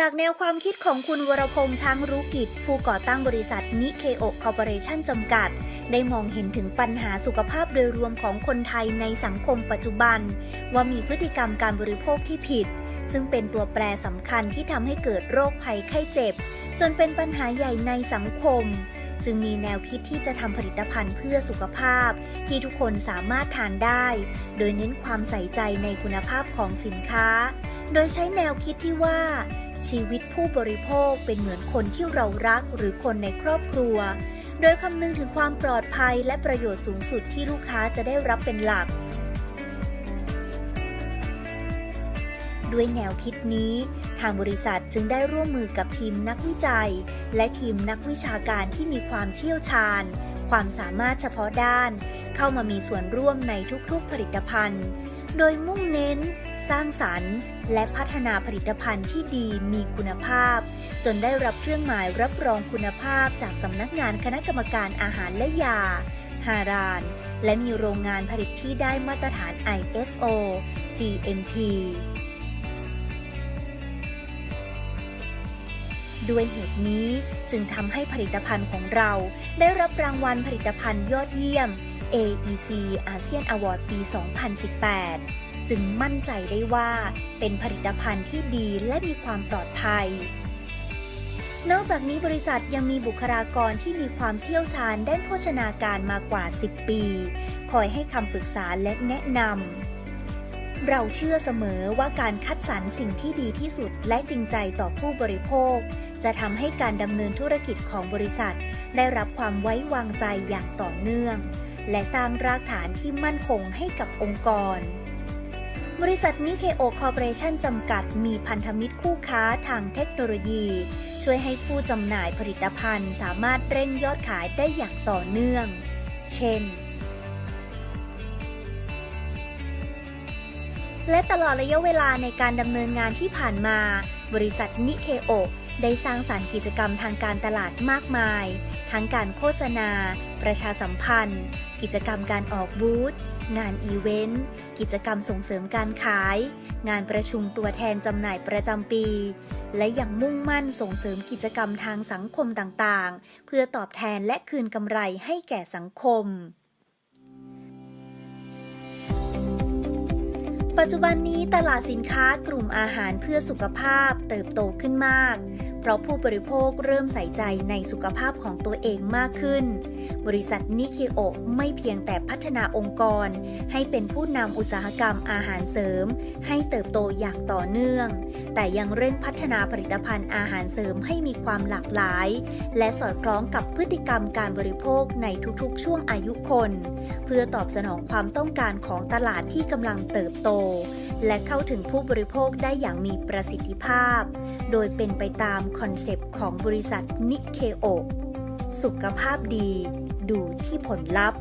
จากแนวความคิดของคุณวรพงษ์ช้างรู้กิจ ผู้ก่อตั้งบริษัทนิเคโอคอร์ปอเรชั่นจำกัด ได้มองเห็นถึงปัญหาสุขภาพโดยรวมของคนไทยในสังคมปัจจุบัน ว่ามีพฤติกรรมการบริโภคที่ผิด ซึ่งเป็นตัวแปรสำคัญที่ทำให้เกิดโรคภัยไข้เจ็บ จนเป็นปัญหาใหญ่ในสังคม จึงมีแนวคิดที่จะทำผลิตภัณฑ์เพื่อสุขภาพ ที่ทุกคนสามารถทานได้ โดยเน้นความใส่ใจในคุณภาพของสินค้า โดยใช้แนวคิดที่ว่า ชีวิตผู้บริโภคเป็นเหมือนคนที่เรารักหรือคนในครอบครัว โดยคำนึงถึงความปลอดภัยและประโยชน์สูงสุดที่ลูกค้าจะได้รับเป็นหลัก ด้วยแนวคิดนี้ ทางบริษัทจึงได้ร่วมมือกับทีมนักวิจัย และทีมนักวิชาการที่มีความเชี่ยวชาญ ความสามารถเฉพาะด้าน เข้ามามีส่วนร่วมในทุกๆผลิตภัณฑ์ โดยมุ่งเน้น สร้างสรรค์ และพัฒนาผลิตภัณฑ์ที่ดีมีคุณภาพ จนได้รับเครื่องหมายรับรองคุณภาพจากสำนักงานคณะกรรมการอาหารและยาฮาราน และมีโรงงานผลิตที่ได้มาตรฐาน ISO GMP ด้วยเหตุนี้จึงทำให้ผลิตภัณฑ์ของเราได้รับรางวัลผลิตภัณฑ์ยอดเยี่ยม AEC ASEAN Award ปี 2018 จึงมั่นใจได้ว่าเป็นผลิตภัณฑ์ที่ดีและมีความปลอดภัย นอกจากนี้บริษัทยังมีบุคลากรที่มีความเชี่ยวชาญด้านโภชนาการมากว่า 10 ปี คอยให้คำปรึกษาและแนะนำเราเชื่อเสมอว่าการคัดสรรสิ่งที่ดีที่สุดและจริงใจต่อผู้บริโภค จะทำให้การดำเนินธุรกิจของบริษัท ได้รับความไว้วางใจอย่างต่อเนื่อง และสร้างรากฐานที่มั่นคงให้กับองค์กร บริษัทนิเคโอคอร์ปอเรชั่นจำกัดมีพันธมิตรคู่ค้าทางเทคโนโลยี ช่วยให้ผู้จำหน่ายผลิตภัณฑ์สามารถเร่งยอดขายได้อย่างต่อเนื่อง เช่น และตลอดระยะเวลาในการดำเนินงานที่ผ่านมา บริษัทนิเคโอ ได้สร้างสารรค์กิจกรรมทางการตลาดมากมาย ทั้งการโฆษณา ประชาสัมพันธ์ กิจกรรมการออกบูธ งานอีเวนต์ กิจกรรมส่งเสริมการขาย งานประชุมตัวแทนจำหน่ายประจำปี และยังมุ่งมั่นส่งเสริมกิจกรรมทางสังคมต่างๆ เพื่อตอบแทนและคืนกำไรให้แก่สังคม ปัจจุบันนี้ตลาดสินค้ากลุ่มอาหารเพื่อสุขภาพเติบโตขึ้นมาก ราะผู้บริโภคเริ่มใส่ใจในสุขภาพของตัวเองมากขึ้น บริษัทนิเคโอไม่เพียงแต่พัฒนาองค์กร ให้เป็นผู้นำอุตสาหกรรมอาหารเสริม ให้เติบโตอย่างต่อเนื่อง แต่ยังเร่งพัฒนาผลิตภัณฑ์อาหารเสริมให้มีความหลากหลาย และสอดคล้องกับพฤติกรรมการบริโภคในทุกๆ ช่วงอายุคน เพื่อตอบสนองความต้องการของตลาดที่กำลังเติบโต และเข้าถึงผู้บริโภคได้อย่างมีประสิทธิภาพ โดยเป็นไปตามคอนเซปต์ของบริษัทนิเคโอสุขภาพดี ดูที่ผลลัพธ์